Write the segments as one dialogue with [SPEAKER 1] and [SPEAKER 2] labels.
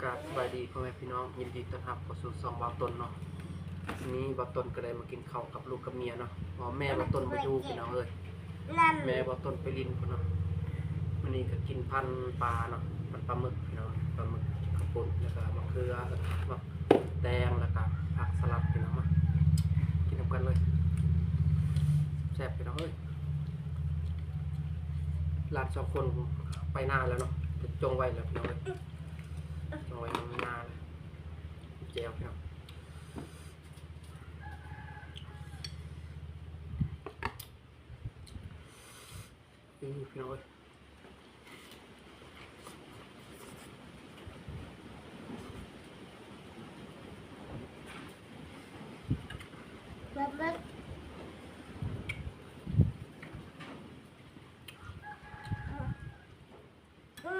[SPEAKER 1] กราบสบายดีพ่อแม่พี่น้องยินดีต้อนรับเข้าสู่ซองบาวตนเนาะวันนี้บาวตนก็ได้มากินข้าวกับลูกกับเมียเนาะอ๋อแม่บาวตนมาอยู่พี่น้องเอ้ย
[SPEAKER 2] นั่น
[SPEAKER 1] แม่บาวตนไปลินพุ่นเนาะวันนี้ก็กินพันปลาเนาะพันปลาหมึกพี่น้องปลาหมึกข้าวปุ้นแล้วก็มะเขือแล้วก็มะแตงแล้วก็ผักสลัดพี่น้องมากินนำกันเลยแซ่บพี่น้องเอ้ยหลานสองคนไปหน้าแล้วเนาะจะจงไว้แล้วพี่น้องเอ้ย จอยมันนานเลยเจลพี่น้องนี่พี่น้องเอ้ย
[SPEAKER 2] แบบแบบ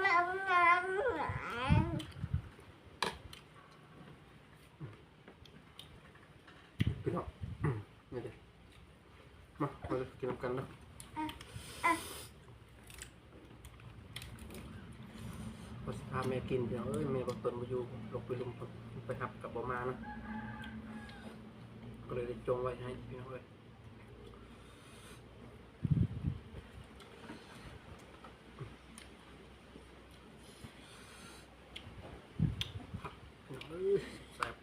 [SPEAKER 2] น้ำน้ำหลาย
[SPEAKER 1] พี่น้องอืมนี่เด็มามาเลยกินน้ำกันเนาะ
[SPEAKER 2] อะ
[SPEAKER 1] พอสพาแม่กินเดี๋ยวเอ้ยแม่บอกตนมาอยู่ลงไปลุมไปหับกับบมานะก็เลยได้จงไว้ให้พี่น้องเอ้ยผักพี่น้องเอ้ยแซ่บ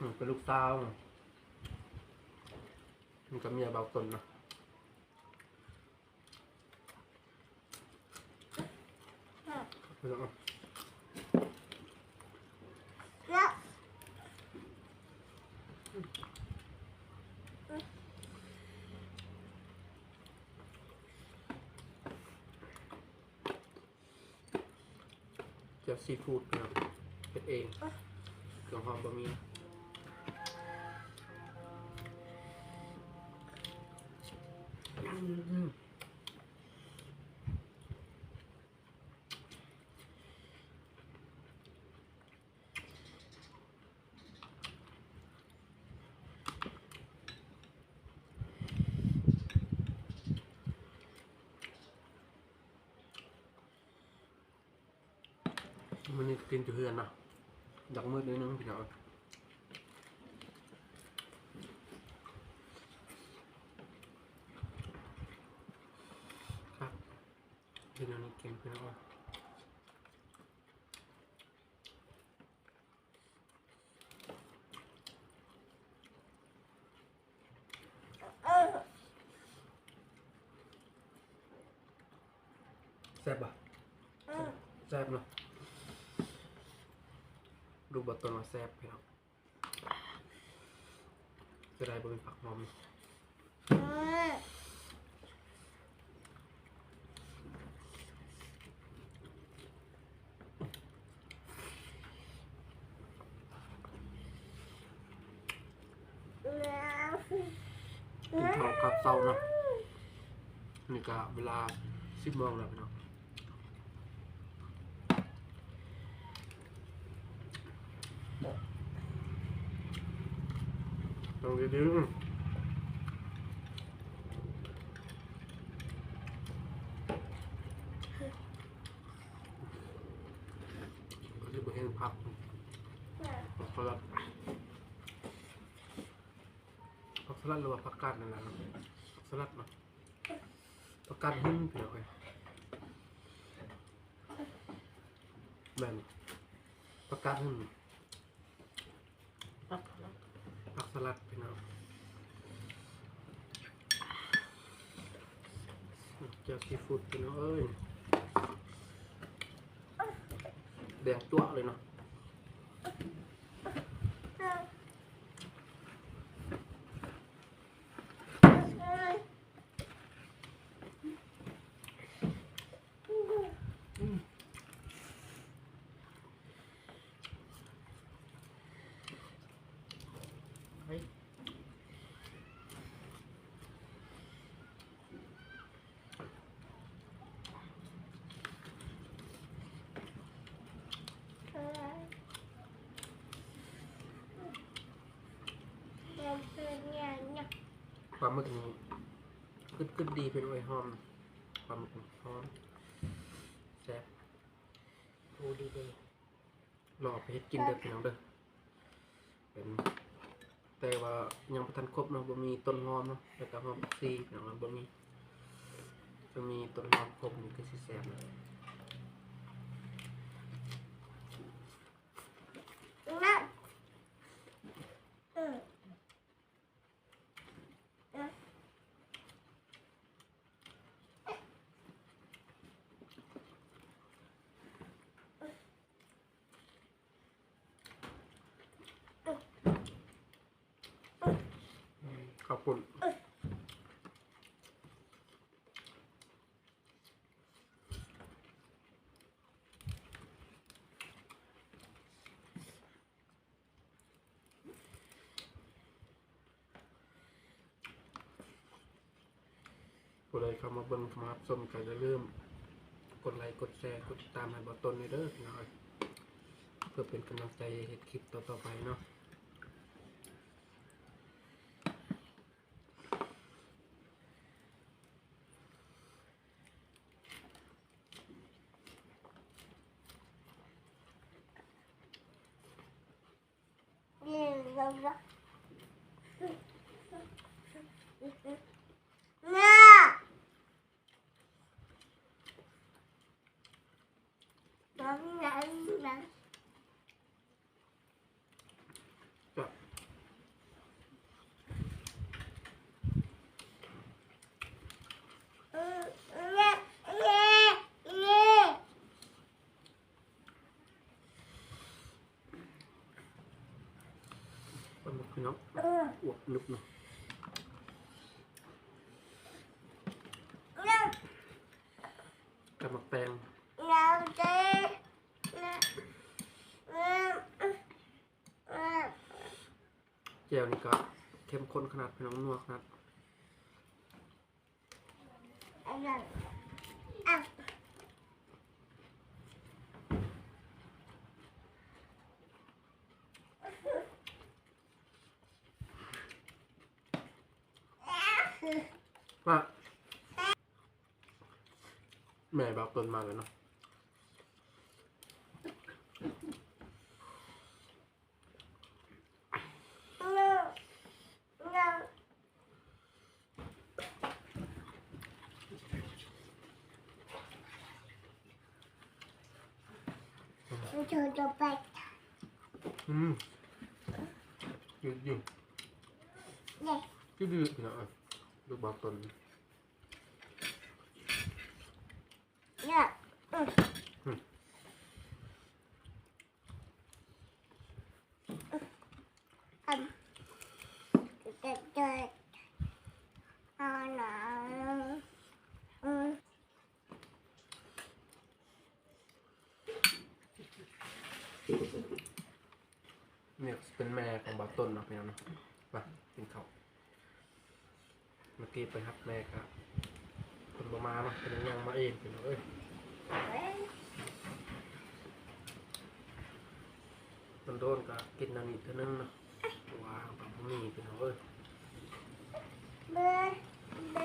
[SPEAKER 1] อืม เป็นลูกสาวมันก็เมียเบาตนเนาะไม่ต้องเอา
[SPEAKER 2] แล้ว
[SPEAKER 1] เจะซีฟู้ดเนาะเป็นเองเครื่องหอมบะหมี่อืมมันนี่กินจุเฮือนเนาะดักมืดนิดนึงพี่น้องครับ พี่น้องนี่เก่งพี่น้อง
[SPEAKER 2] เออ
[SPEAKER 1] แซ่บป่ะแซ่บเนาะดูบทตัวมาแซ่บพี่น้องจะได้บนผักหอม
[SPEAKER 2] เออ
[SPEAKER 1] กินข้าวกับเศร้าเนาะนี่ก็เวลาสิบโมงแล้วพี่น้องลองดีๆก็จะไปเห็นผักผักสลัดผัก สลัดหรือว่าผักกาดนั่นแหละเนาะผักสลัดเนาะผักกาดหุ่นพี่น้องเอ้ยแม่นผักกาดหุ่นผักสลัดพี่น้องเจ้าซีฟู้ดพี่น้องเอ้ยแดงตัวเลยเนาะ
[SPEAKER 2] เฮ้
[SPEAKER 1] ย
[SPEAKER 2] เออเดินเดินเนี่ยเนี่ย
[SPEAKER 1] ป ลาหมึกนี่กึดกึดดีเป็นไวหอมปลาหมึกหอมแซ่บโอ้ดีเลยลองเอไปเฮ็ดกินเด้อพี่น้องเด้อเป็นแต่ว่ายังบ่ทันครบเนาะบ่มีต้นหอมเนาะแล้วก็หอมซีพี่น้องบ่มีจะมีต้นหอมครบนี่คือสิแซ่บเลย
[SPEAKER 2] นั่นเออเออ
[SPEAKER 1] ขอบคุณผู้ใดเข้ามาเบิ่งเข้ามารับชมก็อย่าลืมกดไลค์กดแชร์กดติดตามให้บ่ต้นนี่เด้อพี่น้อยเพื่อเป็นกำลังใจให้เฮ็ดคลิปต่อๆไปเนาะ
[SPEAKER 2] นี่เราละเนี่ยน้องนั่นนั่น
[SPEAKER 1] จ้ะ
[SPEAKER 2] เออเนี่ยเนี่ยเนี่ย
[SPEAKER 1] ปลาหมึกพี่น้อง
[SPEAKER 2] เออ
[SPEAKER 1] อวบนึบเนาะ
[SPEAKER 2] เนี่ย
[SPEAKER 1] กับหมักแตง
[SPEAKER 2] เราจะเนี่ยเนี่ยเนี่ย
[SPEAKER 1] แจ่วนี่ก็เข้มข้นขนาดพี่น้องนัวขนาด
[SPEAKER 2] อะไรอะ
[SPEAKER 1] ว่าแม่บอกต้นมาเลยเนาะ
[SPEAKER 2] เนี่ยเนี่ยเราจะไป
[SPEAKER 1] อืมยืดยืด
[SPEAKER 2] เนี่ย
[SPEAKER 1] ยืดยืดพี่น้อย บอกต้น
[SPEAKER 2] เนี่ยอืมอันเด็กเด็กเอาหนังอืม
[SPEAKER 1] เนี่ยเป็นแม่ของบอกต้นเนาะพี่น้องเนาะไปกินข้าว กี้ไปครับแม่ครับคนประมาณนาะเป็นยังมาเองพี่น้องเอ้ยมันโดนก็กินอันนี้เท่านึงเนาะว้าวแบบมีพี่น้องเอ้ย
[SPEAKER 2] เบเบ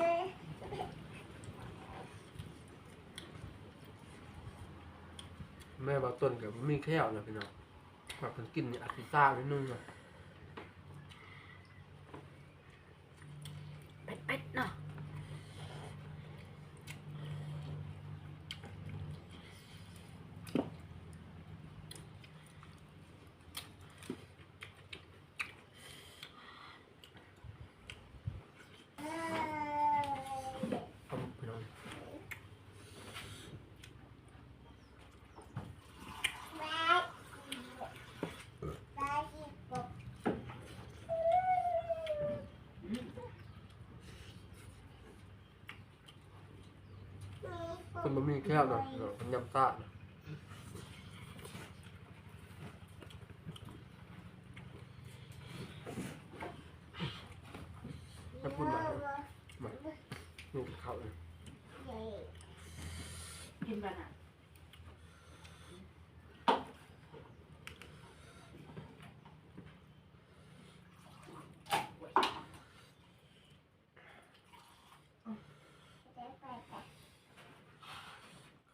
[SPEAKER 1] แม่บอกต้นกับมีแค่วนะพี่น้องแบบมันกินเนี่ยอาซิซ่านิดนึงอะ
[SPEAKER 3] เป็ดเป็ดเนาะ
[SPEAKER 2] เอ้ย
[SPEAKER 1] เอาพี่น้อง
[SPEAKER 2] แม่แม่ที่ปก
[SPEAKER 1] คนมันมีแค่วเนาะพี่น้องมันยำซ่านะ ถ้าพูดมามานี่เขาเลย
[SPEAKER 3] กินบ้านอะ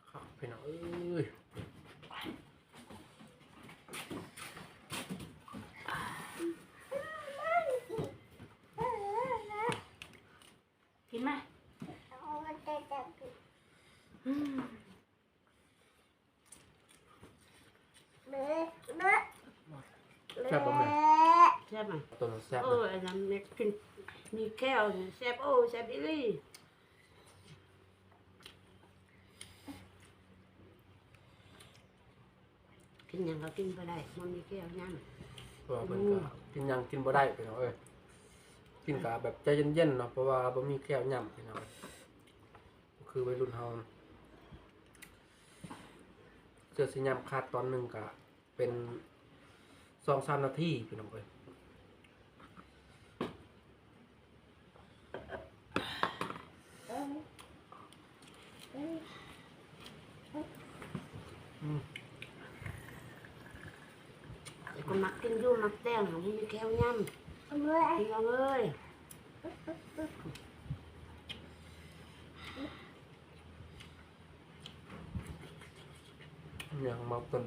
[SPEAKER 1] เขาพี่น้องเอ้ย
[SPEAKER 3] กินไหมอืม
[SPEAKER 1] แซ่บบ่แม่
[SPEAKER 3] แซ่บไหม
[SPEAKER 1] ตัวนั้นแซ่บ
[SPEAKER 3] เอ
[SPEAKER 1] เล
[SPEAKER 3] อยอันนั้นเนี่ยกินมีแก้วเนี่ยแซ่บโอ้แซ่บอีหลี่กินหยังก็กินไปได้มันมีแก้วยัง
[SPEAKER 1] เพราะว่ามันก็กินหยังกินบ่ได้พี่น้องเอ้ยกินกะแบบใจเย็นๆเนาะเพราะว่าบ่มีแก้วย่ำพี่น้องคือวัยรุ่นเฮา เจอสิย่ำขาดตอนหนึงก็เป็น2-3นาทีพี่น้องเอ้ยอืม
[SPEAKER 3] แต่ก็มักกินอยู่มักแต้งมันมีแก้วย่ำกินเอาเลย
[SPEAKER 1] ยังมาเป็น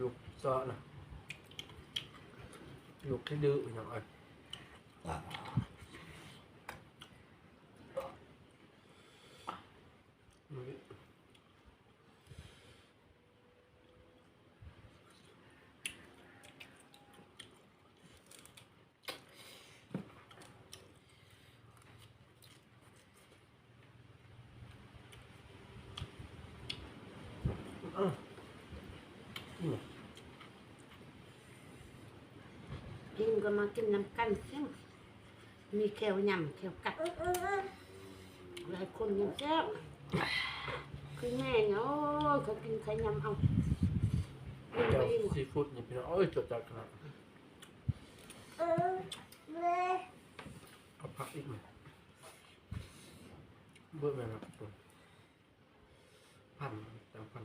[SPEAKER 1] ลูกเซาะนะลูกที่ดื้ออย่างไรอืม
[SPEAKER 3] ก็มากินน้ำกันเสียงมีแก้วย่ำแก้วกัด หลายคนยังแซ่บคือแม่เนาะเขากินไข่ยำเอากินไปเอง
[SPEAKER 1] ซีฟู้ดนี่พี่น้องเอ้ยจดจัดขนาดเอาผักอีกหน่อยเบื่อไหมครับพันสามพัน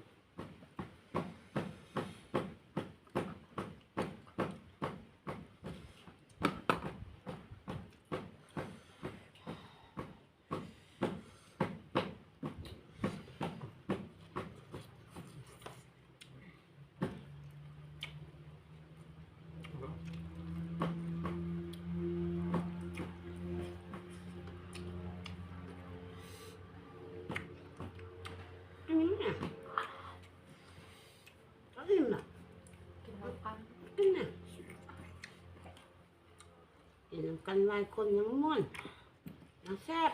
[SPEAKER 3] อันนี้เนี่ยก็อิ่มอะ
[SPEAKER 2] กินน้ำปัง
[SPEAKER 3] กินน่ะ กินน้ำกันหลายคนยังม่วนยังแซ่บ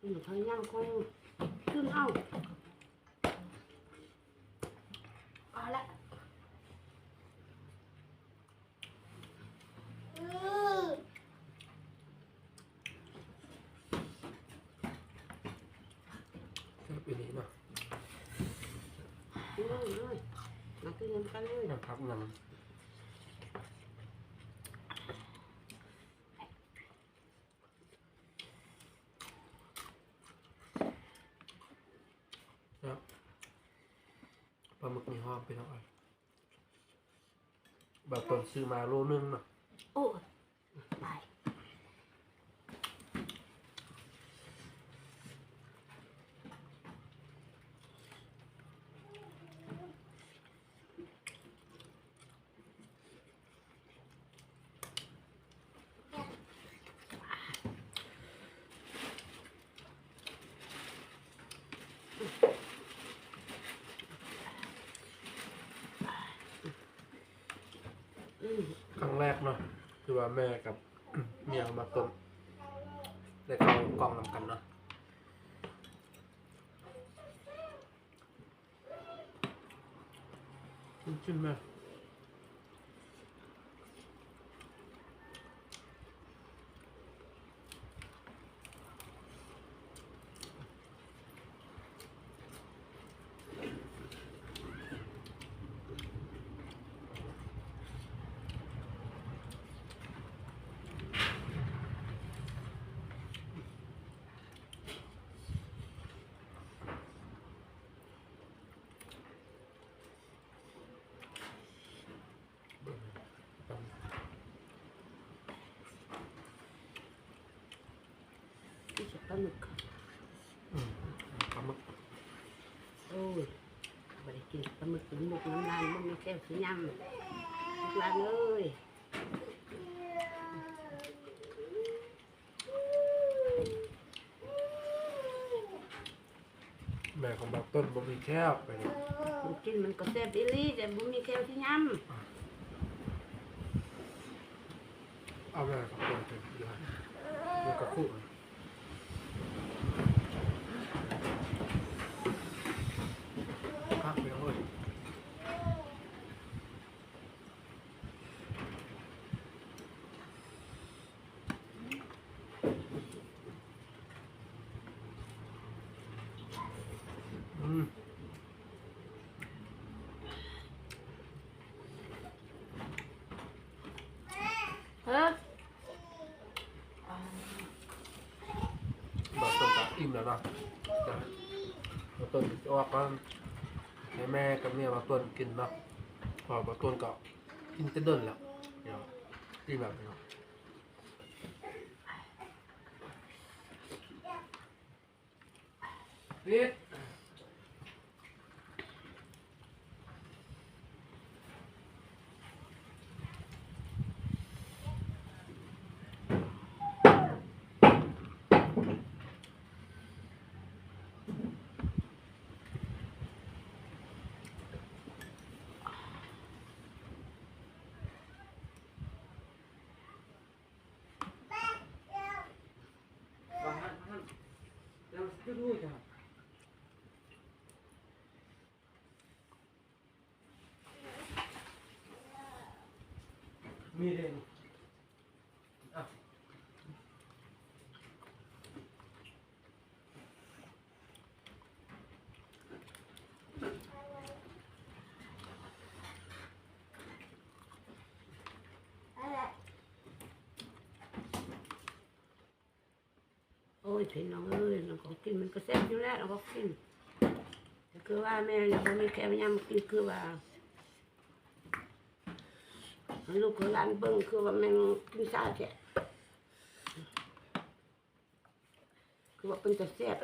[SPEAKER 3] กินไข่ยำคงขึ้นเอา
[SPEAKER 2] เอาละ
[SPEAKER 1] แค่ปีนี้เนาะ
[SPEAKER 3] กินเลยเลยมากินน้ำกันเลย
[SPEAKER 1] น้ำพักน้ำ ปลาหมึกมีหอบไปหน่อยแบบตอนซื้อมาโลนึงเนาะ
[SPEAKER 3] โอ้ยไป อืม
[SPEAKER 1] ครั้งแรกเนาะคือว่าแม่กับ เมียมาต้มได้เข้ากล้องนำกันเนาะขึ้นไหม
[SPEAKER 3] หมึก
[SPEAKER 1] อืมปลาหมึก
[SPEAKER 3] โอ้ยไม่ได้กินปลาหมึกเป็นหมึกน้ำลายมันไม่แค่สียำลูกหลานเอ้ย
[SPEAKER 1] แม่ของบักต้นบ่มีแคบไปเลย
[SPEAKER 3] มันกินมันก็แซ่บอีหลีแต่บ่มีแค่สีย
[SPEAKER 1] เอาแม่ของต้นเป็นอยู่ให้อยู่กับคู่ครับพี่น้องเอ้ยอืม
[SPEAKER 2] เฮ้ย
[SPEAKER 1] บักต้นก็อิ่มแล้วเนาะจ้ะบักต้นจะออกก็ให้แม่กับเมียบักต้นกินเนาะพอบักต้นก็กินจะเดินแล้วเดี๋ยวอิ่มแบบนี้เนาะ นิดมีเด่น
[SPEAKER 3] ยพี่น้องเอ้ยเราก็กินมันก็แซ่บอยู่แล้วเราก็กินแต่คือว่าแม่เนี่ยบ่มีแค่ยำกินคือว่าลูกของหลานเบิ่งคือว่าแม่งกินซาแท้คือว่าเป็นแต่แซ่บ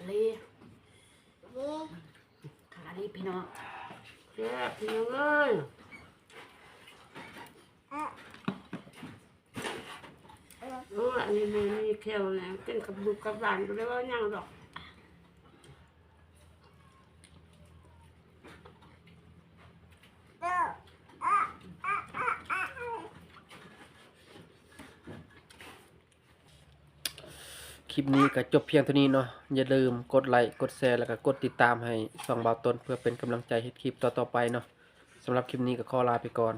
[SPEAKER 3] อะไรขาลี พี่น้องแซ่บพี่น้องเอ้ยโอ้อันนี้มันมีแค่วนะกินกับบุกกับหลานก็เลยว่ายังดอก
[SPEAKER 1] ลิปนี้ก็จบเพียงเท่านี้เนาะอย่าลืมกดไลค์กดแชร์แล้วก็กดติดตามให้ส่องเบาต้นเพื่อเป็นกำลังใจให้คลิปต่อๆไปเนาะสำหรับคลิปนี้ก็ขอลาไปก่อน